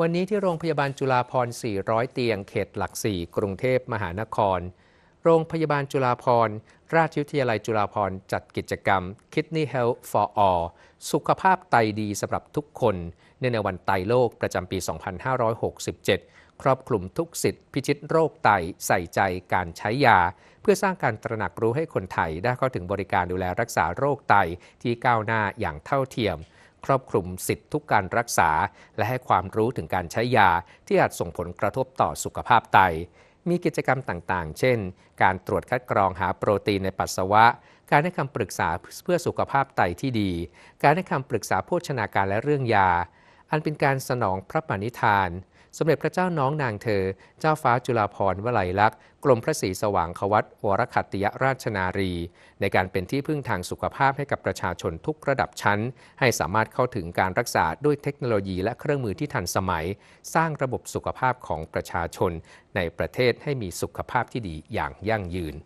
วันนี้ที่โรงพยาบาลจุฬาภร400 เตียง เขตหลัก 4 กรุงเทพมหานคร โรงพยาบาลจุฬาภรราชวิทยาลัยจุฬาภรจัดกิจกรรม Kidney Health for All สุขภาพไตดีสำหรับทุกคนเนื่องในวันไตโลกประจำปี 2567 ครอบคลุมทุกสิทธิพิชิตโรคไตใส่ใจการใช้ยา เพื่อสร้างการตระหนักรู้ให้คนไทยได้เข้าถึงบริการดูแลรักษาโรคไตที่ก้าวหน้าอย่างเท่าเทียม ครอบคลุมสิทธิทุกการรักษา และให้ความรู้ถึงการใช้ยาที่อาจส่งผลกระทบต่อสุขภาพไต มีกิจกรรมต่างๆ เช่น การตรวจคัดกรองหาโปรตีนในปัสสาวะ การให้คำปรึกษาเพื่อสุขภาพไตที่ดี การให้คำปรึกษาโภชนาการและเรื่องยา อันเป็นการสนองพระปณิธาน สมเด็จพระเจ้าน้องนางเธอ เจ้าฟ้าจุฬาภรณ์วลัยลักษณ์กรมพระศรีสว่างควัตวรคัตติยราชนารี ในการเป็นที่พึ่งทางสุขภาพให้กับประชาชนทุกระดับชั้น ให้สามารถเข้าถึงการรักษาด้วยเทคโนโลยีและเครื่องมือที่ทันสมัย สร้างระบบสุขภาพของประชาชน ในประเทศให้มีสุขภาพที่ดีอย่างยั่งยืน